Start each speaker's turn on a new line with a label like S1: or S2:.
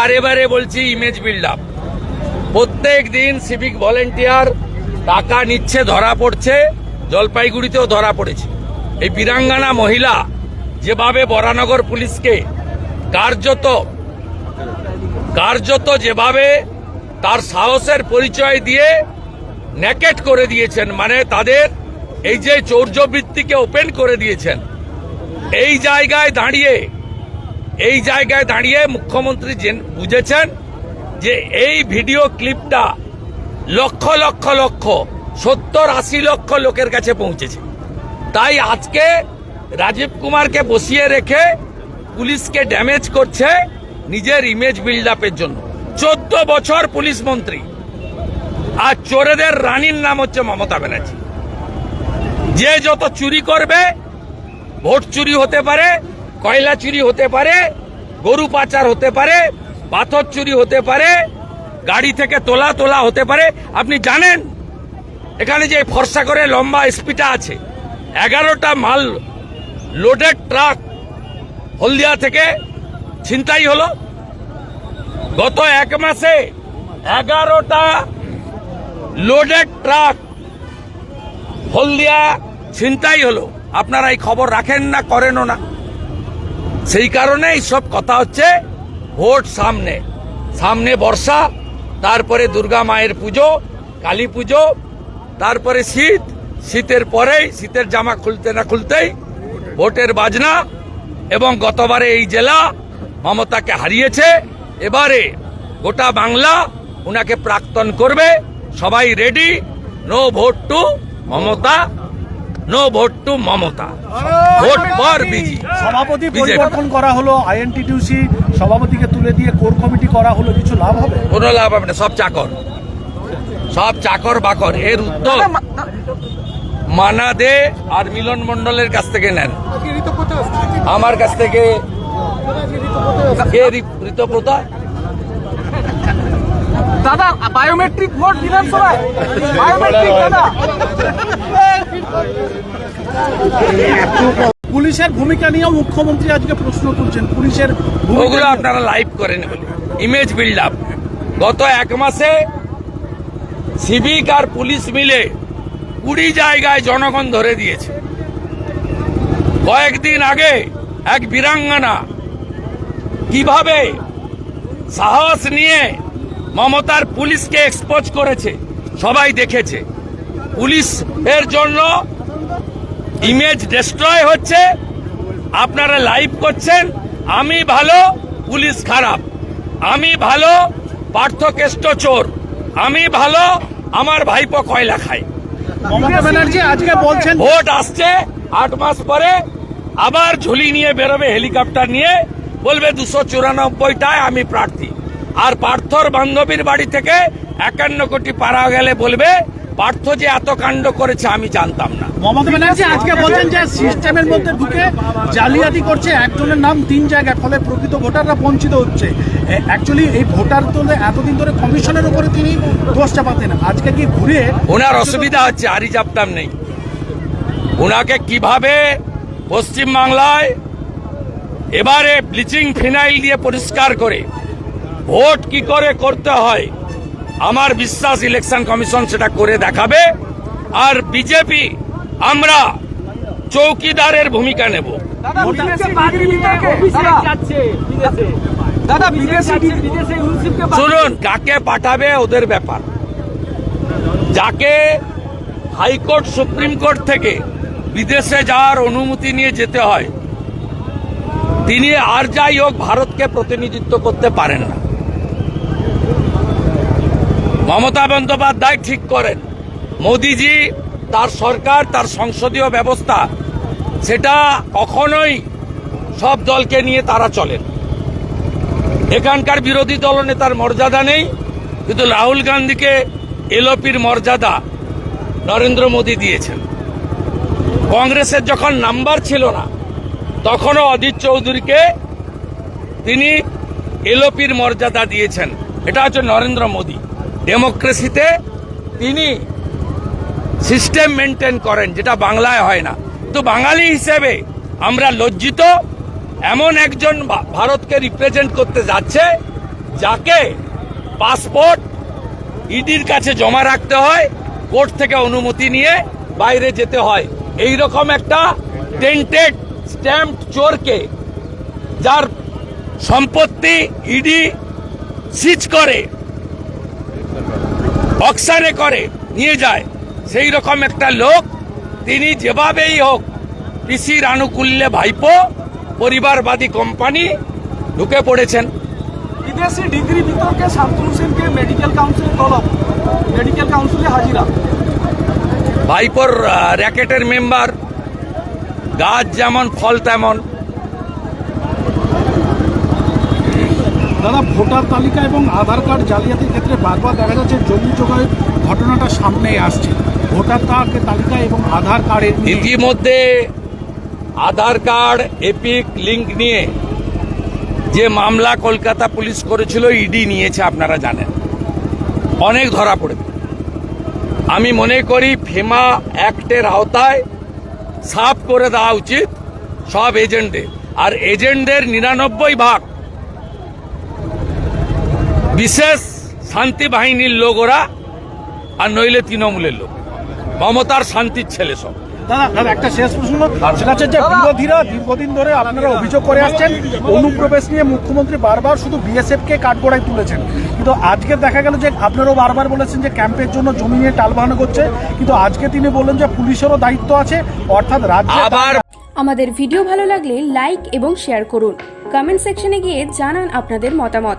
S1: বারে বারে বলছি ইমেজ বিল্ড আপ প্রত্যেক দিন সিভিক ভলেন্টিয়ার টাকা নিচ্ছে, ধরা পড়ছে, জলপাইগুড়িতেও ধরা পড়েছে। এই বীরাঙ্গানা মহিলা যেভাবে বরানগর পুলিশকে কার্যত কার্যত যেভাবে তার সাহসের পরিচয় দিয়ে ন্যাকেট করে দিয়েছেন মানে তাদের এই যে চৌর্যবৃত্তিকে ওপেন করে দিয়েছেন, এই জায়গায় দাঁড়িয়ে এই জায়গায় দাঁড়িয়ে মুখ্যমন্ত্রী বুঝেছেন যে এই ভিডিও ক্লিপটা লক্ষ লক্ষ লক্ষ, সত্তর আশি লক্ষ লোকের কাছে পৌঁছেছে। তাই আজকে রাজীব কুমারকে বসিয়ে রেখে পুলিশকে ড্যামেজ করছে নিজের ইমেজ বিল্ড আপের জন্য। চোদ্দ বছর পুলিশ মন্ত্রী। আর চোরেদের রানীর নাম হচ্ছে মমতা ব্যানার্জি। যে যত চুরি করবে, ভোট চুরি হতে পারে কয়লা চুরি হতে পারে, গরু পাচার হতে পারে, পাথর চুরি হতে পারে, গাড়ি থেকে তোলা তোলা হতে পারে। আপনি জানেন, এখানে যে ফর্সা করে লম্বা স্পিটা আছে, এগারোটা মাল লোডেড ট্রাক হলদিয়া থেকে ছিনতাই হলো। গত এক মাসে এগারোটা লোডেড ট্রাক হলদিয়া ছিনতাই হলো। আপনারা এই খবর রাখেন না, করেনও না। সেই কারণে সব কথা হচ্ছে ভোট সামনে। সামনে বর্ষা, তারপরে দুর্গা মায়ের পুজো, কালী পুজো, তারপরে শীত, শীতের পরেই, শীতের জামা খুলতে না খুলতেই ভোটের বাজনা এবং গতবারে এই জেলা মমতাকে হারিয়েছে। এবারে গোটা বাংলা উনাকে প্রাক্তন করবে। সবাই ready no vote to Mamata no vote to Mamata vote for BJP
S2: সভাপতি পরিবর্তন করা হলো আইএনটিটিউসি সভাপতিকে তুলে দিয়ে কোর কমিটি করা হলো কিছু লাভ হবে?
S1: কোনো লাভ হবে না সব চাকর। সব চাকর বাকর এর উত্তর মানা দে আর মিলন মন্ডলের কাছ থেকে নেন। আমার কাছ থেকে কে ঋতপ্রতা?
S3: দাদা বায়োমেট্রিক ভোট বিধানসভায় বায়োমেট্রিক দাদা।
S2: পুলিশের ভূমিকা নিয়েও মুখ্যমন্ত্রী আজকে প্রশ্ন তুলছেন। পুলিশের
S1: ওগুলো আপনারা লাইভ করেন ইমেজ বিল্ড আপ গত এক মাসে সিভিক আর পুলিশ মিলে কুড়ি জায়গায় জনগণ ধরে দিয়েছে। কয়েকদিন আগে এক বীরাঙ্গনা কীভাবে সাহস নিয়ে মমতার পুলিশকে এক্সপোজ করেছে সবাই দেখেছে। পুলিশের জন্য ইমেজ ডিস্ট্রয় হচ্ছে আপনারা লাইভ করছেন আমি ভালো পুলিশ খারাপ। আমি ভালো পার্থকেষ্ট চোর। আমি ভালো আমার ভাইপো কয়লা খায়।
S2: মমতা ব্যানার্জি আজকে বলছেন
S1: ভোট আসছে আট মাস পরে আবার ঝুলি নিয়ে বেরোবে হেলিকপ্টার নিয়ে বলবে দুশো চুরানব্বইটায় আমি প্রার্থী। আর পার্থর বান্ধবীর বাড়ি থেকে একান্ন কোটি পাড়া গেলে বলবে পার্থ যে এত কাণ্ড করেছে আমি জানতাম না।
S2: মমতা ব্যানার্জি আজকে বলছেন যে সিস্টেমের মধ্যে ঢুকে জালিয়াতি করছে একজনের নাম তিন জায়গায় ফলে প্রকৃত ভোটাররা বঞ্চিত হচ্ছে। অ্যাকচুয়ালি এই ভোটার তো এতদিন ধরে কমিশনের উপরে তিনি দোষ চাপাতেন আজকে কি ঘুরে
S1: ওনার অসুবিধা হচ্ছে আরি চাপটাম নেই। ওনাকে কীভাবে পশ্চিম বাংলায় এবারে ব্লিচিং ফিনাইল দিয়ে পরিষ্কার করে ভোট কি করে করতে হয় আমার বিশ্বাস ইলেকশন কমিশন সেটা করে দেখাবে। আর বিজেপি আমরা চৌকিদারের ভূমিকা নেব। শুনুন কাকে পাঠাবে ওদের ব্যাপার। যাকে হাইকোর্ট সুপ্রিম কোর্ট থেকে বিদেশে যাওয়ার অনুমতি নিয়ে যেতে হয় তিনি আর যাই হোক ভারতকে প্রতিনিধিত্ব করতে পারেন না। মমতা বন্দ্যোপাধ্যায় ঠিক করেন। মোদিজি তার সরকার, তার সংসদীয় ব্যবস্থা, সেটা কখনোই সব দলকে নিয়ে তারা চলেন এখানকার বিরোধী দলনেতার মর্যাদা নেই, কিন্তু রাহুল গান্ধীকে এলপির মর্যাদা নরেন্দ্র মোদী দিয়েছেন। কংগ্রেসের যখন নাম্বার ছিল না, তখনও অজিত চৌধুরীকে তিনি এলপির মর্যাদা দিয়েছেন। এটা হচ্ছে নরেন্দ্র মোদী। ডেমোক্রেসিতে তিনি সিস্টেম মেনটেন করেন, যেটা বাংলায় হয় না। তো বাঙালি হিসেবে আমরা লজ্জিত, এমন একজন ভারতকে রিপ্রেজেন্ট করতে যাচ্ছে, যাকে পাসপোর্ট ইডির কাছে জমা রাখতে হয় কোর্ট থেকে অনুমতি নিয়ে বাইরে যেতে হয়। এই রকম একটা টেন্টেড স্ট্যাম্প চোরকে যার সম্পত্তি ইডি সিজ করে। অক্সারে করে নিয়ে যায়। সেই রকম একটা লোক তিনি যেভাবেই হোক পিসির আনুকূল্যে ভাইপো পরিবারবাদী কোম্পানি ঢুকে পড়েছেন।
S3: বিদেশি ডিগ্রি বিতর্কে শান্তনু সেনকে মেডিকেল কাউন্সিলে তলব। মেডিকেল কাউন্সিলে হাজিরা।
S1: ভাইপোর র্যাকেটের মেম্বার গাছ যেমন ফল তেমন।
S2: দাদা ভোটার তালিকা এবং আধার কার্ড জালিয়াতির ক্ষেত্রে বারবার দেখা যাচ্ছে জমি জোগাড়ের ঘটনাটা সামনে আসছে। ভোটার তালিকা এবং আধার কার্ডের
S1: ইতিমধ্যে আধার কার্ড, এপিক লিঙ্ক নিয়ে যে মামলা কলকাতা পুলিশ করেছিল, ইডি নিয়েছে, আপনারা জানেন। অনেক ধরা পড়বে আমি মনে করি ফেমা অ্যাক্টের আওতায় সাফ করে দেওয়া উচিত সব এজেন্টদের। আর এজেন্টদের নিরানব্বই ভাগ বিশেষ শান্তি বাহিনীর লোক ওরা আর নইলে তৃণমূলের লোক। মমতার শান্তির ছেলে সব।
S2: দাদা একটা শেষ প্রশ্ন। সেটা হচ্ছে যে বিরোধীরা দীর্ঘদিন ধরে আপনারা অভিযোগ করে আসছেন অনুপ্রবেশ নিয়ে মুখ্যমন্ত্রী বারবার শুধু বিএসএফ কে কাঠগড়ায় তুলেছেন। কিন্তু আজকে দেখা গেল যে আপনারাও বারবার বলেছেন যে ক্যাম্পের জন্য জমি নিয়ে টালবাহানা করছে কিন্তু আজকে তিনি বললেন যে পুলিশেরও দায়িত্ব আছে অর্থাৎ রাজ্যে
S1: আবার
S4: আমাদের ভিডিও ভালো লাগলে লাইক এবং শেয়ার করুন। কমেন্ট সেকশনে গিয়ে জানান আপনাদের মতামত।